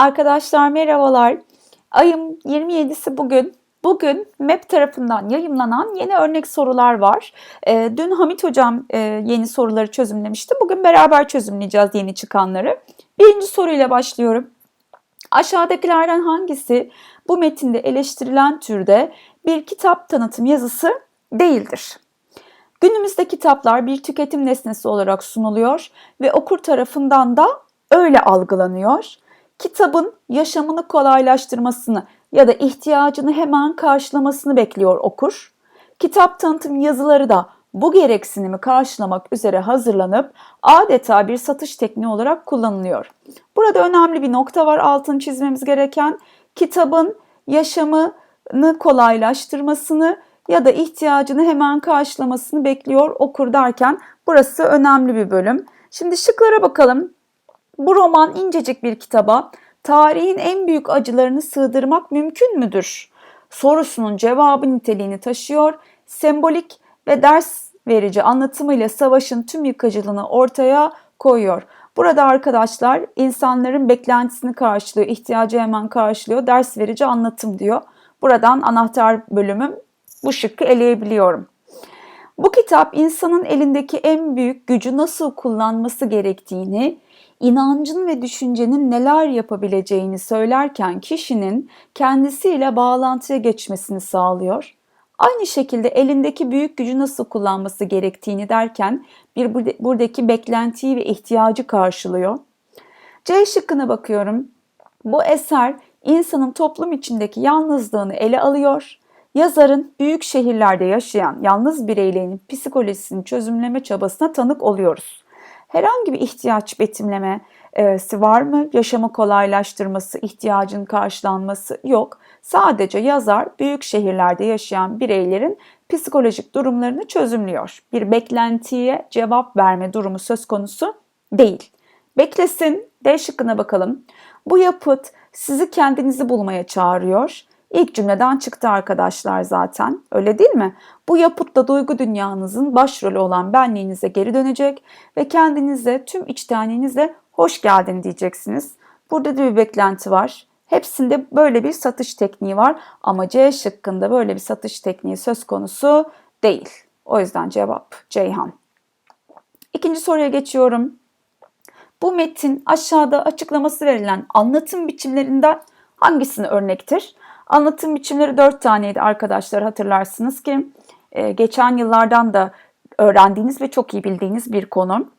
Arkadaşlar merhabalar. Ayım 27'si bugün. Bugün MEP tarafından yayımlanan yeni örnek sorular var. Ee, dün Hamit Hocam e, yeni soruları çözümlemişti. Bugün beraber çözümleyeceğiz yeni çıkanları. Birinci soruyla başlıyorum. Aşağıdakilerden hangisi bu metinde eleştirilen türde bir kitap tanıtım yazısı değildir? Günümüzde kitaplar bir tüketim nesnesi olarak sunuluyor ve okur tarafından da öyle algılanıyor. Kitabın yaşamını kolaylaştırmasını ya da ihtiyacını hemen karşılamasını bekliyor okur. Kitap tanıtım yazıları da bu gereksinimi karşılamak üzere hazırlanıp adeta bir satış tekniği olarak kullanılıyor. Burada önemli bir nokta var altını çizmemiz gereken. Kitabın yaşamını kolaylaştırmasını ya da ihtiyacını hemen karşılamasını bekliyor okur derken burası önemli bir bölüm. Şimdi şıklara bakalım. Bu roman incecik bir kitaba tarihin en büyük acılarını sığdırmak mümkün müdür? Sorusunun cevabı niteliğini taşıyor. Sembolik ve ders verici anlatımıyla savaşın tüm yıkıcılığını ortaya koyuyor. Burada arkadaşlar insanların beklentisini karşılıyor, ihtiyacı hemen karşılıyor, ders verici anlatım diyor. Buradan anahtar bölümüm bu şıkkı eleyebiliyorum. Bu kitap insanın elindeki en büyük gücü nasıl kullanması gerektiğini, inancın ve düşüncenin neler yapabileceğini söylerken kişinin kendisiyle bağlantıya geçmesini sağlıyor. Aynı şekilde elindeki büyük gücü nasıl kullanması gerektiğini derken bir buradaki beklentiyi ve ihtiyacı karşılıyor. C şıkkına bakıyorum. Bu eser insanın toplum içindeki yalnızlığını ele alıyor. Yazarın büyük şehirlerde yaşayan yalnız bireylerin psikolojisini çözümleme çabasına tanık oluyoruz herhangi bir ihtiyaç betimlemesi var mı? Yaşamı kolaylaştırması, ihtiyacın karşılanması yok. Sadece yazar büyük şehirlerde yaşayan bireylerin psikolojik durumlarını çözümlüyor. Bir beklentiye cevap verme durumu söz konusu değil. Beklesin, D şıkkına bakalım. Bu yapıt sizi kendinizi bulmaya çağırıyor. İlk cümleden çıktı arkadaşlar zaten. Öyle değil mi? Bu yapıtla duygu dünyanızın başrolü olan benliğinize geri dönecek ve kendinize tüm içtenliğinizle hoş geldin diyeceksiniz. Burada da bir beklenti var. Hepsinde böyle bir satış tekniği var ama C şıkkında böyle bir satış tekniği söz konusu değil. O yüzden cevap Ceyhan. İkinci soruya geçiyorum. Bu metin aşağıda açıklaması verilen anlatım biçimlerinden hangisini örnektir? Anlatım biçimleri dört taneydi arkadaşlar hatırlarsınız ki e, geçen yıllardan da öğrendiğiniz ve çok iyi bildiğiniz bir konu.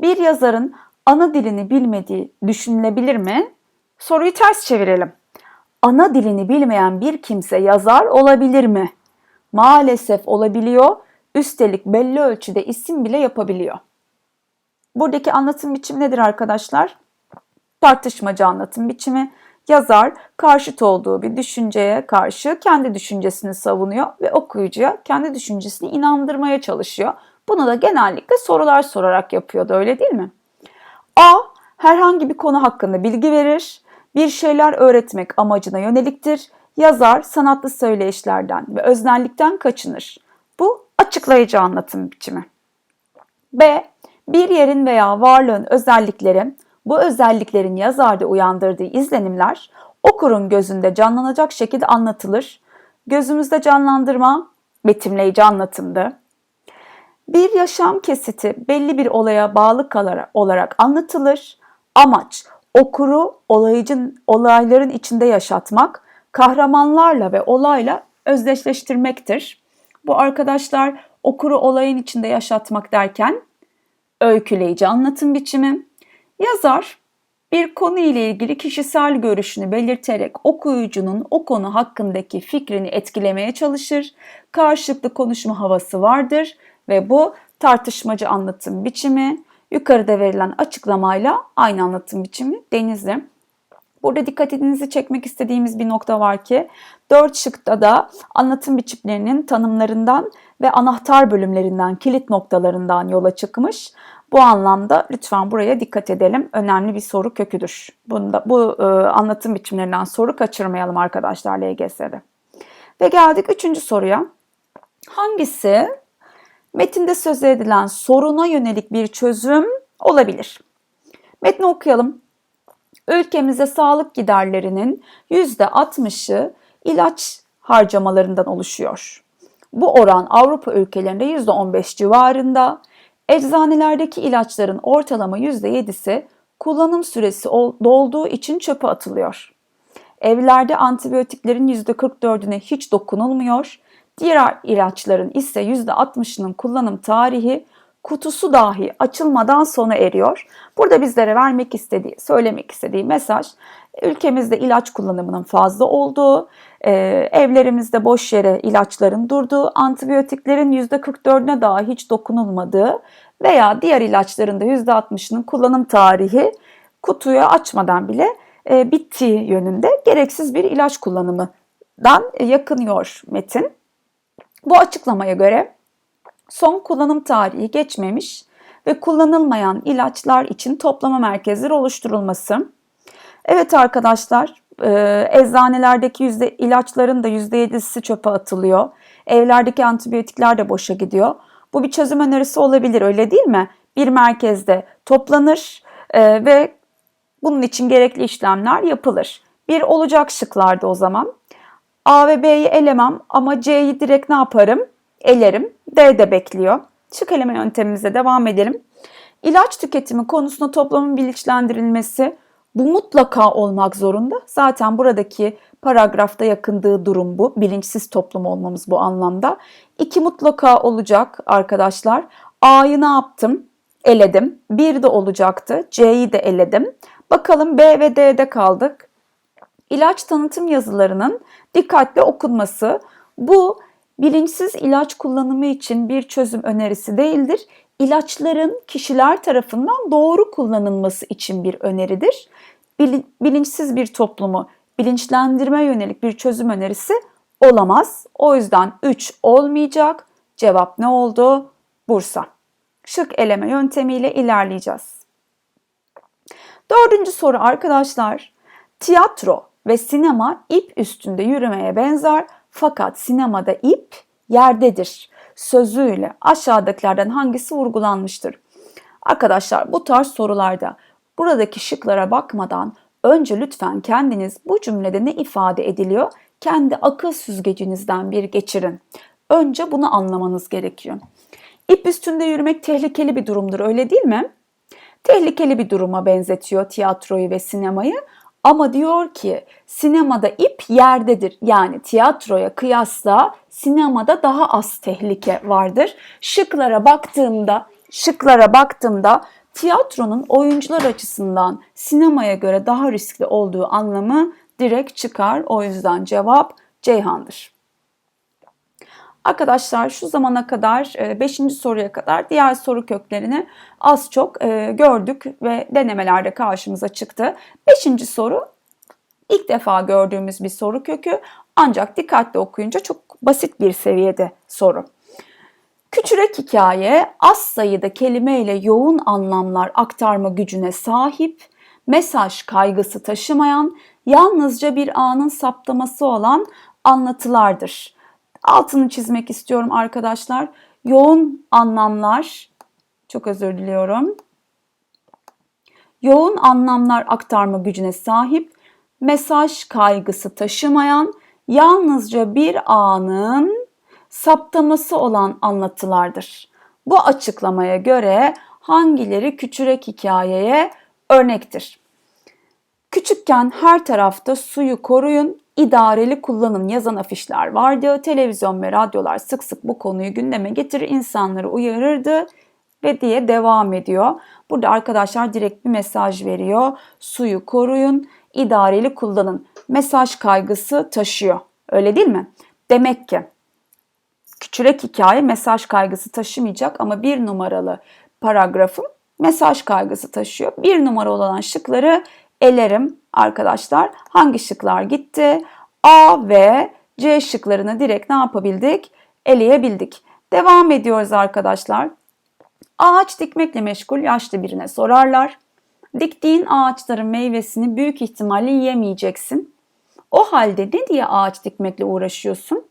Bir yazarın ana dilini bilmediği düşünülebilir mi? Soruyu ters çevirelim. Ana dilini bilmeyen bir kimse yazar olabilir mi? Maalesef olabiliyor. Üstelik belli ölçüde isim bile yapabiliyor. Buradaki anlatım biçimi nedir arkadaşlar? Tartışmacı anlatım biçimi yazar karşıt olduğu bir düşünceye karşı kendi düşüncesini savunuyor ve okuyucuya kendi düşüncesini inandırmaya çalışıyor. Bunu da genellikle sorular sorarak yapıyordu öyle değil mi? A. Herhangi bir konu hakkında bilgi verir. Bir şeyler öğretmek amacına yöneliktir. Yazar sanatlı söyleyişlerden ve öznellikten kaçınır. Bu açıklayıcı anlatım biçimi. B. Bir yerin veya varlığın özellikleri bu özelliklerin yazarda uyandırdığı izlenimler okurun gözünde canlanacak şekilde anlatılır. Gözümüzde canlandırma betimleyici anlatımdı. Bir yaşam kesiti belli bir olaya bağlı olarak anlatılır. Amaç okuru olaycın, olayların içinde yaşatmak, kahramanlarla ve olayla özdeşleştirmektir. Bu arkadaşlar okuru olayın içinde yaşatmak derken öyküleyici anlatım biçimi, Yazar bir konu ile ilgili kişisel görüşünü belirterek okuyucunun o konu hakkındaki fikrini etkilemeye çalışır. Karşılıklı konuşma havası vardır ve bu tartışmacı anlatım biçimi yukarıda verilen açıklamayla aynı anlatım biçimi Denizli. Burada dikkatinizi çekmek istediğimiz bir nokta var ki dört şıkta da anlatım biçimlerinin tanımlarından ve anahtar bölümlerinden, kilit noktalarından yola çıkmış. Bu anlamda lütfen buraya dikkat edelim. Önemli bir soru köküdür. Bunda, bu e, anlatım biçimlerinden soru kaçırmayalım arkadaşlar LGS'de. Ve geldik üçüncü soruya. Hangisi metinde söz edilen soruna yönelik bir çözüm olabilir? Metni okuyalım. Ülkemizde sağlık giderlerinin %60'ı ilaç harcamalarından oluşuyor. Bu oran Avrupa ülkelerinde %15 civarında. Eczanelerdeki ilaçların ortalama %7'si kullanım süresi dolduğu için çöpe atılıyor. Evlerde antibiyotiklerin %44'üne hiç dokunulmuyor. Diğer ilaçların ise %60'ının kullanım tarihi kutusu dahi açılmadan sona eriyor. Burada bizlere vermek istediği, söylemek istediği mesaj ülkemizde ilaç kullanımının fazla olduğu, e, evlerimizde boş yere ilaçların durduğu, antibiyotiklerin %44'üne daha hiç dokunulmadığı veya diğer ilaçların da %60'ının kullanım tarihi kutuyu açmadan bile e, bittiği yönünde gereksiz bir ilaç kullanımından yakınıyor metin. Bu açıklamaya göre son kullanım tarihi geçmemiş ve kullanılmayan ilaçlar için toplama merkezleri oluşturulması. Evet arkadaşlar, e, eczanelerdeki yüzde, ilaçların da %7'si çöpe atılıyor. Evlerdeki antibiyotikler de boşa gidiyor. Bu bir çözüm önerisi olabilir öyle değil mi? Bir merkezde toplanır e, ve bunun için gerekli işlemler yapılır. Bir olacak şıklarda o zaman. A ve B'yi elemem ama C'yi direkt ne yaparım? Elerim. D de bekliyor. Şık eleme yöntemimize devam edelim. İlaç tüketimi konusunda toplumun bilinçlendirilmesi bu mutlaka olmak zorunda. Zaten buradaki paragrafta yakındığı durum bu. Bilinçsiz toplum olmamız bu anlamda. İki mutlaka olacak arkadaşlar. A'yı ne yaptım? Eledim. Bir de olacaktı. C'yi de eledim. Bakalım B ve D'de kaldık. İlaç tanıtım yazılarının dikkatli okunması. Bu bilinçsiz ilaç kullanımı için bir çözüm önerisi değildir. İlaçların kişiler tarafından doğru kullanılması için bir öneridir. Bilinçsiz bir toplumu bilinçlendirme yönelik bir çözüm önerisi olamaz. O yüzden 3 olmayacak. Cevap ne oldu? Bursa. Şık eleme yöntemiyle ilerleyeceğiz. Dördüncü soru arkadaşlar. Tiyatro ve sinema ip üstünde yürümeye benzer fakat sinemada ip yerdedir sözüyle aşağıdakilerden hangisi vurgulanmıştır? Arkadaşlar bu tarz sorularda buradaki şıklara bakmadan önce lütfen kendiniz bu cümlede ne ifade ediliyor kendi akıl süzgecinizden bir geçirin. Önce bunu anlamanız gerekiyor. İp üstünde yürümek tehlikeli bir durumdur öyle değil mi? Tehlikeli bir duruma benzetiyor tiyatroyu ve sinemayı ama diyor ki sinemada ip yerdedir. Yani tiyatroya kıyasla sinemada daha az tehlike vardır. Şıklara baktığımda, şıklara baktığımda tiyatronun oyuncular açısından sinemaya göre daha riskli olduğu anlamı direkt çıkar. O yüzden cevap Ceyhan'dır. Arkadaşlar şu zamana kadar 5. E, soruya kadar diğer soru köklerini az çok e, gördük ve denemelerde karşımıza çıktı. 5. soru ilk defa gördüğümüz bir soru kökü ancak dikkatli okuyunca çok basit bir seviyede soru. Küçürek hikaye az sayıda kelimeyle yoğun anlamlar aktarma gücüne sahip, mesaj kaygısı taşımayan, yalnızca bir anın saptaması olan anlatılardır altını çizmek istiyorum arkadaşlar. Yoğun anlamlar, çok özür diliyorum. Yoğun anlamlar aktarma gücüne sahip, mesaj kaygısı taşımayan, yalnızca bir anın saptaması olan anlatılardır. Bu açıklamaya göre hangileri küçürek hikayeye örnektir? Küçükken her tarafta suyu koruyun, idareli kullanın yazan afişler vardı. Televizyon ve radyolar sık sık bu konuyu gündeme getirir, insanları uyarırdı ve diye devam ediyor. Burada arkadaşlar direkt bir mesaj veriyor. Suyu koruyun, idareli kullanın. Mesaj kaygısı taşıyor. Öyle değil mi? Demek ki küçürek hikaye mesaj kaygısı taşımayacak ama bir numaralı paragrafım mesaj kaygısı taşıyor. Bir numara olan şıkları elerim arkadaşlar. Hangi şıklar gitti? A ve C şıklarını direkt ne yapabildik? Eleyebildik. Devam ediyoruz arkadaşlar. Ağaç dikmekle meşgul yaşlı birine sorarlar. Diktiğin ağaçların meyvesini büyük ihtimalle yiyemeyeceksin. O halde ne diye ağaç dikmekle uğraşıyorsun?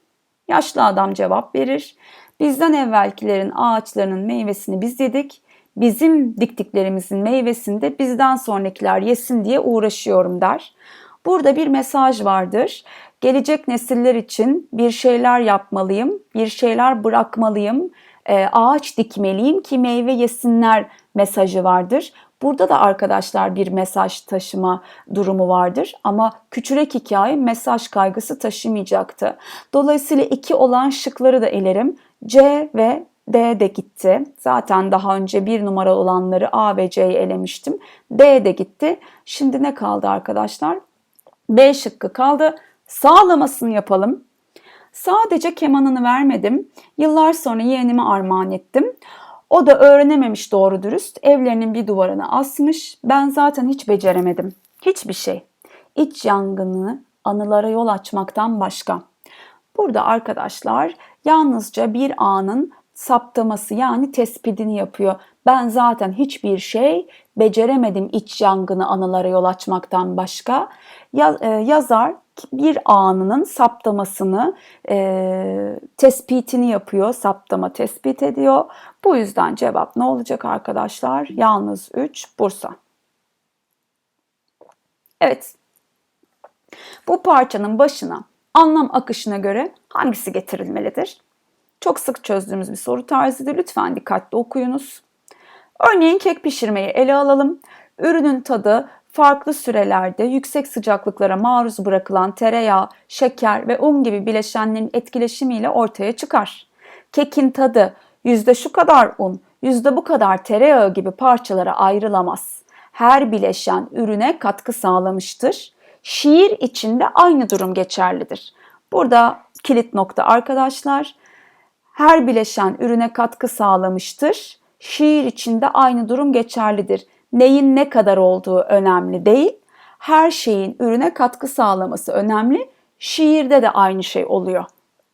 Yaşlı adam cevap verir. Bizden evvelkilerin ağaçlarının meyvesini biz yedik. bizim diktiklerimizin meyvesini de bizden sonrakiler yesin diye uğraşıyorum der. Burada bir mesaj vardır. Gelecek nesiller için bir şeyler yapmalıyım, bir şeyler bırakmalıyım, e, ağaç dikmeliyim ki meyve yesinler mesajı vardır. Burada da arkadaşlar bir mesaj taşıma durumu vardır ama küçülek hikaye mesaj kaygısı taşımayacaktı. Dolayısıyla iki olan şıkları da elerim. C ve D de gitti. Zaten daha önce bir numara olanları A ve C'yi elemiştim. D de gitti. Şimdi ne kaldı arkadaşlar? B şıkkı kaldı. Sağlamasını yapalım. Sadece kemanını vermedim. Yıllar sonra yeğenime armağan ettim. O da öğrenememiş doğru dürüst. Evlerinin bir duvarına asmış. Ben zaten hiç beceremedim. Hiçbir şey. İç yangını anılara yol açmaktan başka. Burada arkadaşlar yalnızca bir anın saptaması yani tespitini yapıyor. Ben zaten hiçbir şey beceremedim iç yangını anılara yol açmaktan başka. E, yazar bir anının saptamasını, e, tespitini yapıyor, saptama tespit ediyor. Bu yüzden cevap ne olacak arkadaşlar? Yalnız 3 Bursa. Evet. Bu parçanın başına anlam akışına göre hangisi getirilmelidir? Çok sık çözdüğümüz bir soru tarzıdır. Lütfen dikkatli okuyunuz. Örneğin kek pişirmeyi ele alalım. Ürünün tadı farklı sürelerde yüksek sıcaklıklara maruz bırakılan tereyağı, şeker ve un gibi bileşenlerin etkileşimiyle ortaya çıkar. Kekin tadı yüzde şu kadar un, yüzde bu kadar tereyağı gibi parçalara ayrılamaz. Her bileşen ürüne katkı sağlamıştır. Şiir içinde aynı durum geçerlidir. Burada kilit nokta arkadaşlar. Her bileşen ürüne katkı sağlamıştır. Şiir içinde aynı durum geçerlidir neyin ne kadar olduğu önemli değil. Her şeyin ürüne katkı sağlaması önemli. Şiirde de aynı şey oluyor.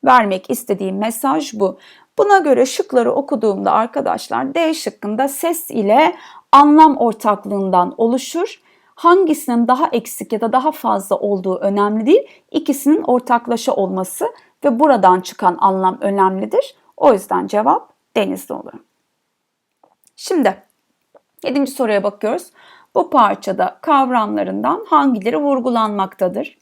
Vermek istediğim mesaj bu. Buna göre şıkları okuduğumda arkadaşlar D şıkkında ses ile anlam ortaklığından oluşur. Hangisinin daha eksik ya da daha fazla olduğu önemli değil. İkisinin ortaklaşa olması ve buradan çıkan anlam önemlidir. O yüzden cevap denizli olur. Şimdi Yedinci soruya bakıyoruz. Bu parçada kavramlarından hangileri vurgulanmaktadır?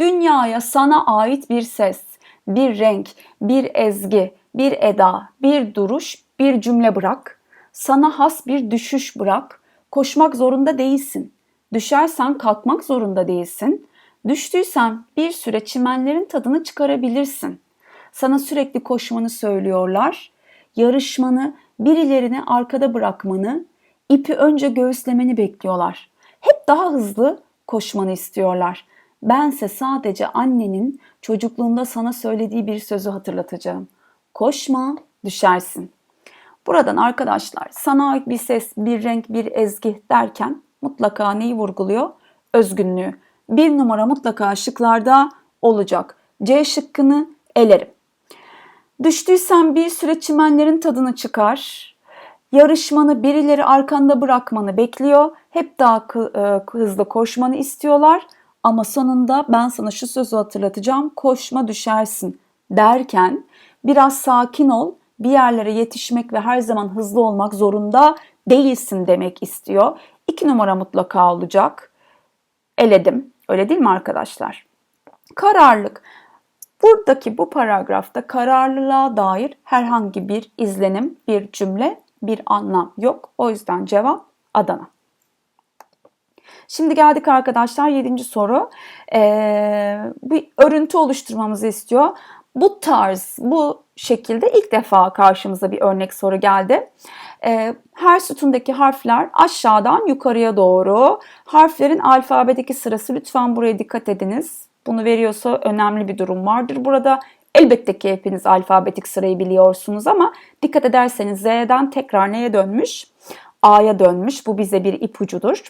Dünyaya sana ait bir ses, bir renk, bir ezgi, bir eda, bir duruş, bir cümle bırak. Sana has bir düşüş bırak. Koşmak zorunda değilsin. Düşersen kalkmak zorunda değilsin. Düştüysen bir süre çimenlerin tadını çıkarabilirsin. Sana sürekli koşmanı söylüyorlar. Yarışmanı, birilerini arkada bırakmanı, ipi önce göğüslemeni bekliyorlar. Hep daha hızlı koşmanı istiyorlar. Bense sadece annenin çocukluğunda sana söylediği bir sözü hatırlatacağım. Koşma, düşersin. Buradan arkadaşlar sana ait bir ses, bir renk, bir ezgi derken mutlaka neyi vurguluyor? Özgünlüğü. Bir numara mutlaka şıklarda olacak. C şıkkını elerim. Düştüysen bir süre çimenlerin tadını çıkar yarışmanı, birileri arkanda bırakmanı bekliyor. Hep daha e, hızlı koşmanı istiyorlar. Ama sonunda ben sana şu sözü hatırlatacağım. Koşma düşersin derken biraz sakin ol. Bir yerlere yetişmek ve her zaman hızlı olmak zorunda değilsin demek istiyor. İki numara mutlaka olacak. Eledim. Öyle değil mi arkadaşlar? Kararlılık. Buradaki bu paragrafta kararlılığa dair herhangi bir izlenim, bir cümle bir anlam yok. O yüzden cevap Adana. Şimdi geldik arkadaşlar 7. soru. Ee, bir örüntü oluşturmamızı istiyor. Bu tarz, bu şekilde ilk defa karşımıza bir örnek soru geldi. Ee, her sütundaki harfler aşağıdan yukarıya doğru. Harflerin alfabedeki sırası lütfen buraya dikkat ediniz. Bunu veriyorsa önemli bir durum vardır. Burada Elbette ki hepiniz alfabetik sırayı biliyorsunuz ama dikkat ederseniz Z'den tekrar neye dönmüş? A'ya dönmüş. Bu bize bir ipucudur.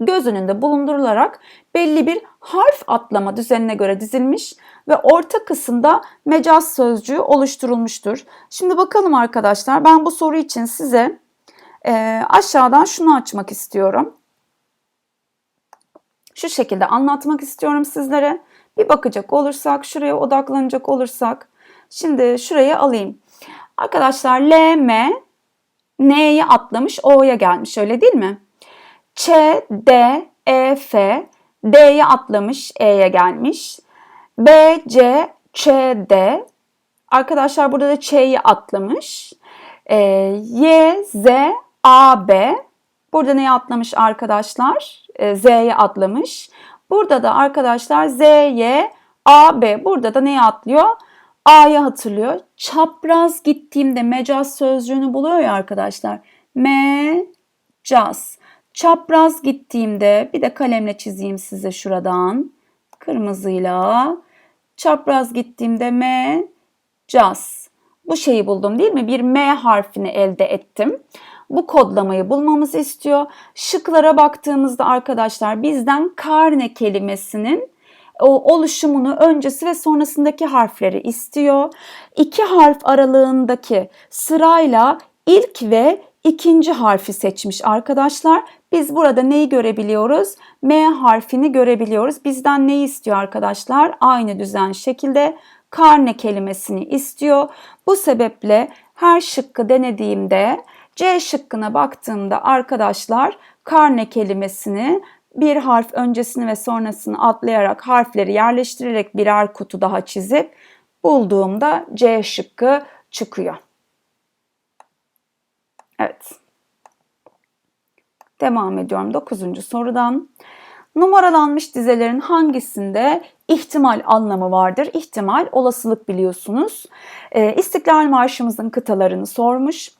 Göz önünde bulundurularak belli bir harf atlama düzenine göre dizilmiş ve orta kısımda mecaz sözcüğü oluşturulmuştur. Şimdi bakalım arkadaşlar ben bu soru için size e, aşağıdan şunu açmak istiyorum. Şu şekilde anlatmak istiyorum sizlere. Bir bakacak olursak, şuraya odaklanacak olursak. Şimdi şuraya alayım. Arkadaşlar L, M N'yi atlamış O'ya gelmiş öyle değil mi? Ç, D, E, F, D'ye atlamış E'ye gelmiş. B, C, Ç, D. Arkadaşlar burada da Ç'yi atlamış. Ee, y, Z, A, B. Burada neyi atlamış arkadaşlar? Ee, Z'ye atlamış. Burada da arkadaşlar Z, Y, A, B. Burada da neyi atlıyor? A'yı hatırlıyor. Çapraz gittiğimde mecaz sözcüğünü buluyor ya arkadaşlar. Mecaz. Çapraz gittiğimde bir de kalemle çizeyim size şuradan. Kırmızıyla. Çapraz gittiğimde mecaz. Bu şeyi buldum değil mi? Bir M harfini elde ettim. Bu kodlamayı bulmamızı istiyor. Şıklara baktığımızda arkadaşlar bizden karne kelimesinin oluşumunu öncesi ve sonrasındaki harfleri istiyor. İki harf aralığındaki sırayla ilk ve ikinci harfi seçmiş arkadaşlar. Biz burada neyi görebiliyoruz? M harfini görebiliyoruz. Bizden neyi istiyor arkadaşlar? Aynı düzen şekilde karne kelimesini istiyor. Bu sebeple her şıkkı denediğimde C şıkkına baktığımda arkadaşlar karne kelimesini bir harf öncesini ve sonrasını atlayarak harfleri yerleştirerek birer kutu daha çizip bulduğumda C şıkkı çıkıyor. Evet. Devam ediyorum 9. sorudan. Numaralanmış dizelerin hangisinde ihtimal anlamı vardır? İhtimal olasılık biliyorsunuz. Ee, İstiklal Marşımızın kıtalarını sormuş.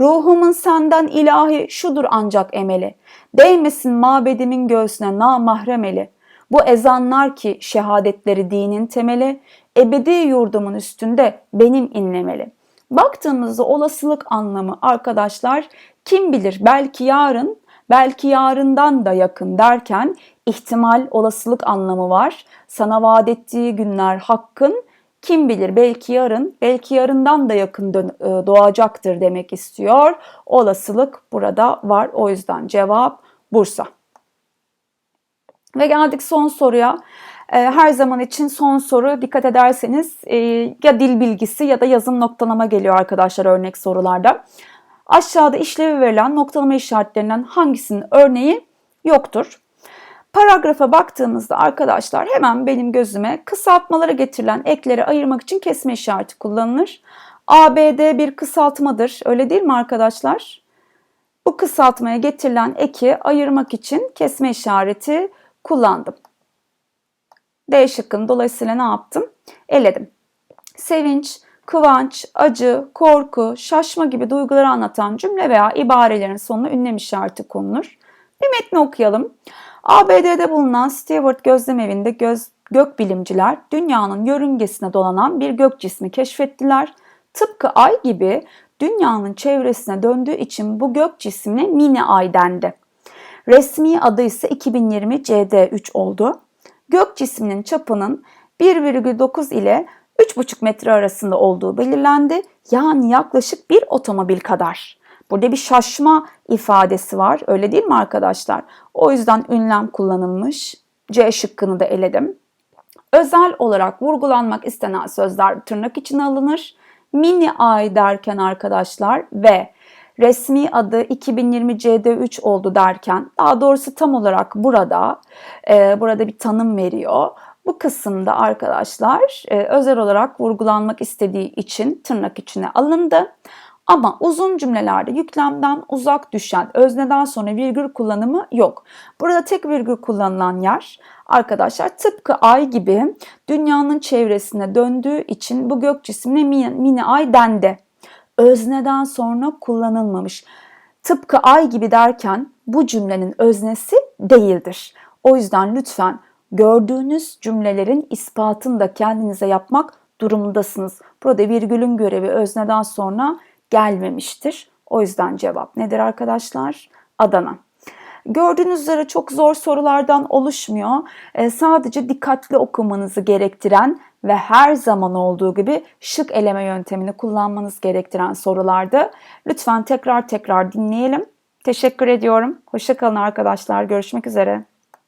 Ruhumun senden ilahi şudur ancak emeli. Değmesin mabedimin göğsüne namahrem eli. Bu ezanlar ki şehadetleri dinin temeli, ebedi yurdumun üstünde benim inlemeli. Baktığımızda olasılık anlamı arkadaşlar kim bilir belki yarın, belki yarından da yakın derken ihtimal, olasılık anlamı var. Sana vaat ettiği günler hakkın, kim bilir belki yarın, belki yarından da yakın e, doğacaktır demek istiyor. Olasılık burada var. O yüzden cevap Bursa. Ve geldik son soruya. E, her zaman için son soru dikkat ederseniz e, ya dil bilgisi ya da yazım noktalama geliyor arkadaşlar örnek sorularda. Aşağıda işlevi verilen noktalama işaretlerinden hangisinin örneği yoktur? Paragrafa baktığımızda arkadaşlar hemen benim gözüme kısaltmalara getirilen ekleri ayırmak için kesme işareti kullanılır. ABD bir kısaltmadır. Öyle değil mi arkadaşlar? Bu kısaltmaya getirilen eki ayırmak için kesme işareti kullandım. D şıkkını dolayısıyla ne yaptım? Eledim. Sevinç, kıvanç, acı, korku, şaşma gibi duyguları anlatan cümle veya ibarelerin sonuna ünlem işareti konulur. Bir metni okuyalım. ABD'de bulunan Stewart Gözlem Evi'nde göz, gökbilimciler dünyanın yörüngesine dolanan bir gök cismi keşfettiler. Tıpkı ay gibi dünyanın çevresine döndüğü için bu gök cismine mini ay dendi. Resmi adı ise 2020 CD3 oldu. Gök cisminin çapının 1,9 ile 3,5 metre arasında olduğu belirlendi. Yani yaklaşık bir otomobil kadar. Burada bir şaşma ifadesi var. Öyle değil mi arkadaşlar? O yüzden ünlem kullanılmış. C şıkkını da eledim. Özel olarak vurgulanmak istenen sözler tırnak içine alınır. Mini ay derken arkadaşlar ve resmi adı 2020 CD3 oldu derken daha doğrusu tam olarak burada e, burada bir tanım veriyor. Bu kısımda arkadaşlar e, özel olarak vurgulanmak istediği için tırnak içine alındı. Ama uzun cümlelerde yüklemden uzak düşen özneden sonra virgül kullanımı yok. Burada tek virgül kullanılan yer arkadaşlar tıpkı ay gibi dünyanın çevresine döndüğü için bu gök cismine mini, mini ay dendi. Özneden sonra kullanılmamış. Tıpkı ay gibi derken bu cümlenin öznesi değildir. O yüzden lütfen gördüğünüz cümlelerin ispatını da kendinize yapmak durumundasınız. Burada virgülün görevi özneden sonra gelmemiştir. O yüzden cevap nedir arkadaşlar? Adana. Gördüğünüz üzere çok zor sorulardan oluşmuyor. E, sadece dikkatli okumanızı gerektiren ve her zaman olduğu gibi şık eleme yöntemini kullanmanız gerektiren sorulardı. Lütfen tekrar tekrar dinleyelim. Teşekkür ediyorum. Hoşçakalın arkadaşlar. Görüşmek üzere.